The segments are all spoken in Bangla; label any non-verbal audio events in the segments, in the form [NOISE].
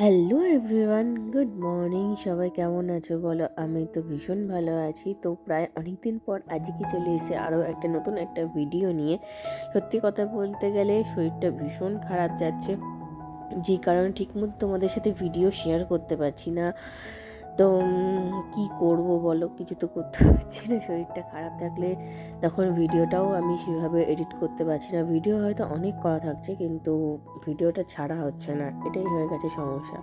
হ্যালো এভরিওয়ান গুড মর্নিং সবাই কেমন আছো বলো? আমি তো ভীষণ ভালো আছি। তো প্রায় অনেক দিন পর আজকে চলে এসে আরও একটা নতুন একটা ভিডিও নিয়ে। সত্যি কথা বলতে গেলে শরীরটা ভীষণ খারাপ যাচ্ছে। যে কারণে ঠিকমতো তোমাদের সাথে ভিডিও শেয়ার করতে পারছি না। তো কি করব বলো? কিছু তো করতে [LAUGHS] পারছি না, শরীরটা খারাপ থাকলে তখন ভিডিওটাও আমি সেভাবে এডিট করতে পারছি না। ভিডিও হয়তো অনেক করা থাকছে, কিন্তু ভিডিওটা ছাড়া হচ্ছে না, এটাই হয়ে গেছে সমস্যা।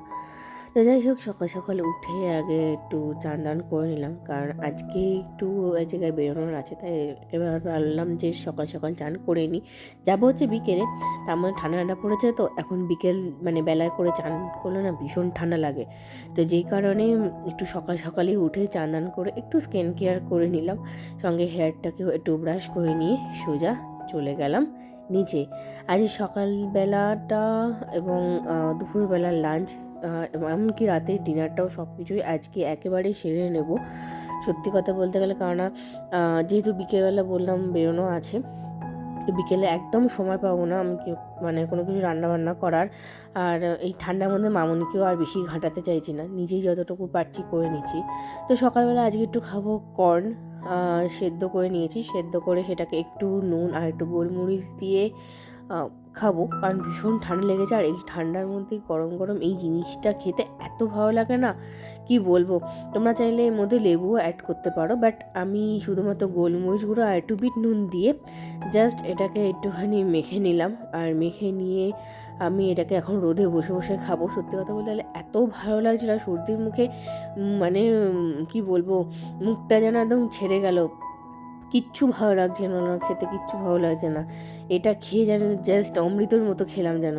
তো যাই হোক, সকাল সকাল উঠে আগে একটু চান দান করে নিলাম। কারণ আজকে একটু এক জায়গায় বেরোনোর আছে, তাই এবার ভাবলাম যে সকাল সকাল চান করে নিই। যাব হচ্ছে বিকেলে, তার মধ্যে ঠান্ডা ঠান্ডা পড়েছে তো, এখন বিকেল মানে বেলায় করে চান করলে না ভীষণ ঠান্ডা লাগে। তো যেই কারণে একটু সকাল সকালই উঠে চান দান করে একটু স্কিন কেয়ার করে নিলাম। সঙ্গে হেয়ারটাকেও একটু ব্রাশ করে নিয়ে সোজা চলে গেলাম নিচে। আজ সকালবেলাটা এবং দুপুরবেলার লাঞ্চ এমনকি রাতের ডিনারটাও সব কিছুই আজকে একেবারেই সেরে নেব। সত্যি কথা বলতে গেলে কেননা যেহেতু বিকেলবেলা বললাম বেরোনো আছে, বিকেলে একদম সময় পাবো না আমি মানে কোনো কিছু রান্না বান্না করার। আর এই ঠান্ডার মধ্যে মামুনিকেও আর বেশি ঘাঁটাতে চাইছি না, নিজেই যতটুকু পারছি করে নিচ্ছি। তো সকালবেলা আজকে একটু খাব কর্ন সেদ্ধ করে নিয়েছি, সেদ্ধ করে সেটাকে একটু নুন আর একটু গোলমরিচ দিয়ে খাব। কারণ ভীষণ ঠান্ডা লেগেছে আর এই ঠান্ডার মধ্যে গরম গরম এই জিনিসটা খেতে এত ভালো লাগে না। কি বলব? তোমরা চাইলে এর মধ্যে লেবুও অ্যাড করতে পারো। বাট আমি শুধুমাত্র গোলমরিচ গুঁড়ো আর একটু বিট নুন দিয়ে জাস্ট এটাকে একটুখানি মেখে নিলাম। আর মেখে নিয়ে আমি এটাকে এখন রোদে বসে বসে খাব। সত্যি কথা বলতে গেলে এত ভালো লাগছিল সর্দির মুখে। মানে কি বলব? মুখটা যেন একদম ছেড়ে গেল। কিচ্ছু ভালো লাগছে না খেতে, কিচ্ছু ভালো লাগছে না। এটা খেয়ে যেন জাস্ট অমৃতর মতো খেলাম যেন।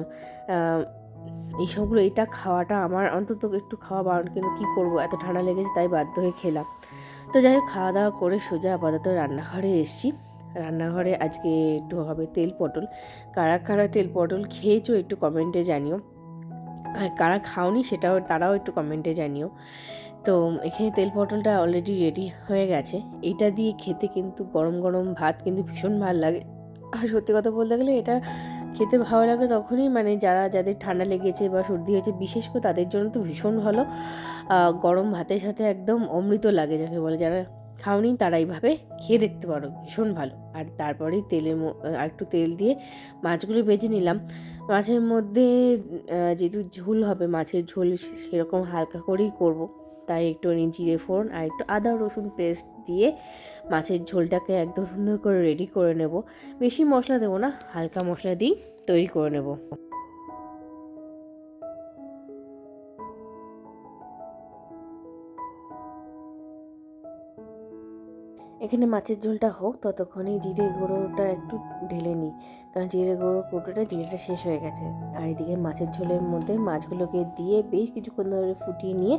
এইসবগুলো এটা খাওয়াটা আমার অন্তত একটু খাওয়া বারণ কিন্তু কী করব? এত ঠান্ডা লেগেছে, তাই বাধ্য হয়ে খেলাম। তো যাই হোক, খাওয়া দাওয়া করে সোজা আপাতত রান্নাঘরে এসেছি। রান্নাঘরে আজকে একটু হবে তেল পটল। কারা কারা তেল পটল খেয়েছো একটু কমেন্টে জানিও। আর কারা খাওনি সেটাও, তারাও একটু কমেন্টে জানিও। তো এখানে তেল পটলটা অলরেডি রেডি হয়ে গেছে। এটা দিয়ে খেতে কিন্তু গরম গরম ভাত কিন্তু ভীষণ ভালো লাগে। আর সত্যি কথা বলতে গেলে এটা খেতে ভালো লাগে তখনই মানে যারা, যাদের ঠান্ডা লেগেছে বা সর্দি হয়েছে, বিশেষ করে তাদের জন্য তো ভীষণ ভালো। গরম ভাতের সাথে একদম অমৃত লাগে যাকে বলে। যারা খাওনি তারা এইভাবে খেয়ে দেখতে পারো, ভীষণ ভালো। আর তারপরেই তেলের আর একটু তেল দিয়ে মাছগুলো ভেজে নিলাম। মাছের মধ্যে যেহেতু ঝোল হবে, মাছের ঝোল সেরকম হালকা করেই করব। তাই একটু জিরে ফোড়ন আর একটু আদা, রসুন পেস্ট দিয়ে মাছের ঝোলটাকে একদম সুন্দর করে রেডি করে নেব। বেশি মশলা দেবো না, হালকা মশলা দিয়েই তৈরি করে নেব। এখানে মাছের ঝোলটা হোক ততক্ষণে জিরে গুঁড়োটা একটু ঢেলে নিই। কারণ জিরে গুঁড়ো কুটোটা, জিরেটা শেষ হয়ে গেছে। আর এদিকে মাছের ঝোলের মধ্যে মাছগুলোকে দিয়ে বেশ কিছুক্ষণ ধরে ফুটিয়ে নিয়ে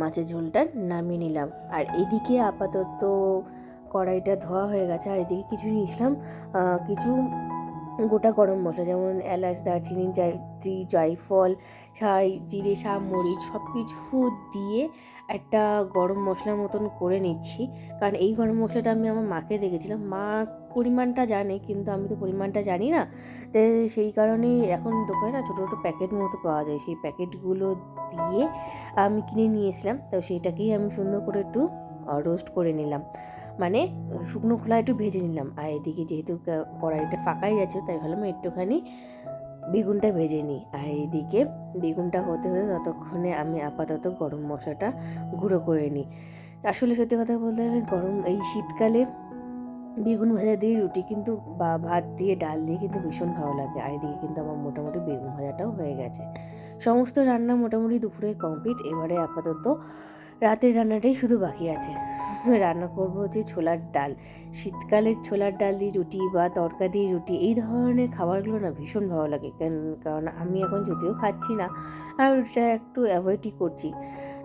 মাছের ঝোলটা নামিয়ে নিলাম। আর এদিকে আপাতত কড়াইটা ধোয়া হয়ে গেছে। আর এদিকে কিছু নিয়েছিলাম কিছু গোটা গরম মশলা, যেমন এলাচ, দারচিনি জায়ত্রী জয়ফল ছাই জিরে সা মরিচ সব কিছু দিয়ে একটা গরম মশলার মতন করে নিচ্ছি। কারণ এই গরম মশলাটা আমি আমার মাকে দেখেছিলাম। মা পরিমাণটা জানে, কিন্তু আমি তো পরিমাণটা জানি না। তো সেই কারণেই এখন দোকানে না ছোটো ছোটো প্যাকেট মতো পাওয়া যায়। সেই প্যাকেটগুলো দিয়ে আমি কিনে নিয়েছিলাম তো সেইটাকেই আমি সুন্দর করে একটু রোস্ট করে নিলাম। মানে শুকনো খোলা একটু ভেজে নিলাম। আর এদিকে যেহেতু কড়াইটা ফাঁকাই আছে, তাই ভাবলাম একটুখানি বেগুনটা ভেজে নিই। আর এইদিকে বেগুনটা হতে হতে ততক্ষণে আমি আপাতত গরম মশলাটা গুঁড়ো করে নিই। আসলে সত্যি কথা বলতে গেলে গরম, এই শীতকালে বেগুন ভাজা দিয়ে রুটি কিন্তু বা ভাত দিয়ে ডাল দিয়ে কিন্তু ভীষণ ভালো লাগে। আর এদিকে কিন্তু আমার মোটামুটি বেগুন ভাজাটাও হয়ে গেছে। সমস্ত রান্না মোটামুটি দুপুরে কমপ্লিট। এবারে আপাতত রাতের রান্নাটাই শুধু বাকি আছে। রান্না করব হচ্ছে ছোলার ডাল। শীতকালের ছোলার ডাল দিয়ে রুটি বা তরকা দিয়ে রুটি, এই ধরনের খাবারগুলো না ভীষণ ভালো লাগে। কারণ আমি এখন যদিও খাচ্ছি না, আর ওটা একটু অ্যাভয়েডই করছি।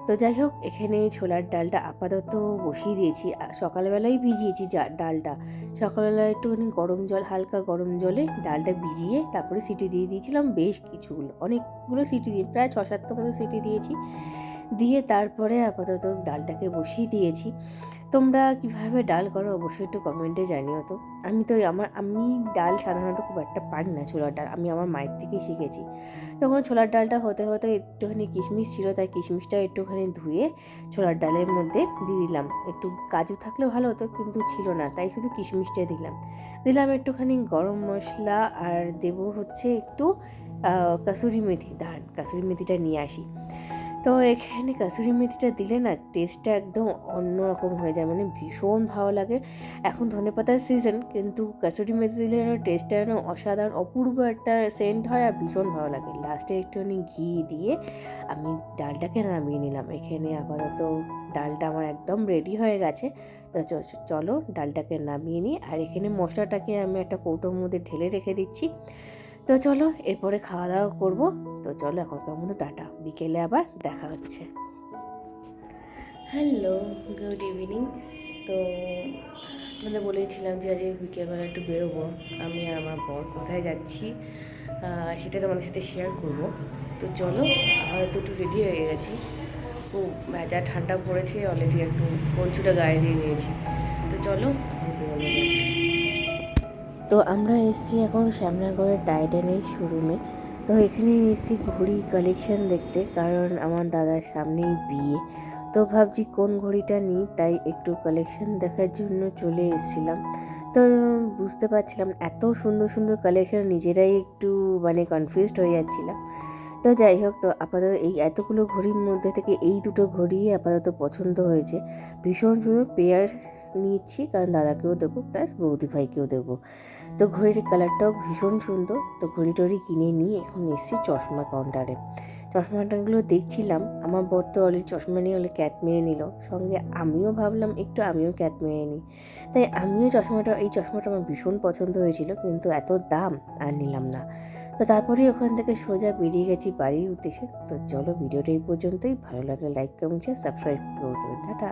তো যাই হোক, এখানে ছোলার ডালটা আপাতত বসিয়ে দিয়েছি। আর সকালবেলায় ভিজিয়েছি ডালটা। সকালবেলা একটুখানি গরম জল, হালকা গরম জলে ডালটা ভিজিয়ে তারপরে সিটি দিয়ে দিয়েছিলাম বেশ কিছুগুলো। অনেকগুলো সিটি দিয়ে, প্রায় ছ সাতটা মতো সিটি দিয়েছি। দিয়ে তারপরে আপাতত ডালটাকে বসিয়ে দিয়েছি। তোমরা কীভাবে ডাল করো অবশ্যই একটু কমেন্টে জানিও তো। আমি তো আমার, আমি ডাল সাধারণত খুব একটা পারি না ছোলার ডাল, আমি আমার মায়ের থেকেই শিখেছি। তখন ছোলার ডালটা হতে হতে একটুখানি কিশমিশ ছিল, তাই কিশমিশটা একটুখানি ধুয়ে ছোলার ডালের মধ্যে দিয়ে দিলাম। একটু কাজু থাকলে ভালো হতো, কিন্তু ছিল না, তাই শুধু কিশমিশটা দিলাম। দিলাম একটুখানি গরম মশলা আর দেবো হচ্ছে একটু কাসুরি মেথি ধান কাসুরি মেথিটা নিয়ে আসি। তো এখানে কাসুরি মেথিটা দিলে না টেস্টটা একদম অন্যরকম হয়ে যায়। মানে ভীষণ ভালো লাগে। এখন ধনে পাতার সিজন কিন্তু কাসুরি মেথি দিলে টেস্টটা যেন অসাধারণ, অপূর্ব একটা সেন্ট হয় আর ভীষণ ভালো লাগে। লাস্টে একটুখানি ঘি দিয়ে আমি ডালটাকে নামিয়ে নিলাম। এখানে আপাতত ডালটা আমার একদম রেডি হয়ে গেছে। তো চলো ডালটাকে নামিয়ে নিই। আর এখানে মশলাটাকে আমি একটা কৌটোর মধ্যে ঢেলে রেখে দিচ্ছি। তো চলো, এরপরে খাওয়া দাওয়া করব। তো চলো এখনকার মতো টাটা। বিকেলে আবার দেখা হচ্ছে। Hello, good evening. তো মানে বলেছিলাম যে আজকে বিকেলবেলা একটু বেরোবো। আমি আর আমার বর কোথায় যাচ্ছি সেটা তোমাদের সাথে শেয়ার করব। তো চলো হয়তো একটু রেডি হয়ে গেছি। তো যা ঠান্ডা পড়েছে অলরেডি একটু কঞ্চুটা গায়ে দিয়ে নিয়েছি তো চলো বেরোনো। তো আমরা এসেছি এখন শ্যামনগরের টাইটানের শোরুমে তো এখানে এসেছি ঘড়ি কালেকশন দেখতে, কারণ আমার দাদার সামনেই বিয়ে। তো ভাবছি কোন ঘড়িটা নিই, তাই একটু কালেকশন দেখার জন্য চলে এসেছিলাম। তো বুঝতে পারছিলাম, এত সুন্দর সুন্দর কালেকশন নিজেরাই একটু মানে কনফিউজড হয়ে যাচ্ছিলাম। তো যাই হোক, তো আপাতত এই এতগুলো ঘড়ির মধ্যে থেকে এই দুটো ঘড়ি আপাতত পছন্দ হয়েছে। ভীষণ সুন্দর পেয়ার নিচ্ছি, কারণ দাদাকেও দেবো প্লাস বৌদি ভাইকেও দেবো। তো ঘড়ির কালারটাও ভীষণ সুন্দর। তো ঘড়ি টড়ি কিনে নিয়ে এখন এসেছি চশমা কাউন্টারে চশমা কাউন্টারগুলো দেখছিলাম, আমার বর তো অলরেডি চশমা নিয়ে অলরেডি ক্যাট মেরে নিল। সঙ্গে আমিও ভাবলাম, একটু আমিও ক্যাট মেরে নিই। তাই আমিও চশমাটা, এই চশমাটা আমার ভীষণ পছন্দ হয়েছিল, কিন্তু এত দাম আর নিলাম না। তো তারপরেই ওখান থেকে সোজা বেরিয়ে গেছি বাড়ির উদ্দেশ্যে। তো চলো ভিডিওটা এই পর্যন্তই। ভালো লাগলে লাইক কমেন্ট শেয়ার সাবস্ক্রাইব করে টাটা।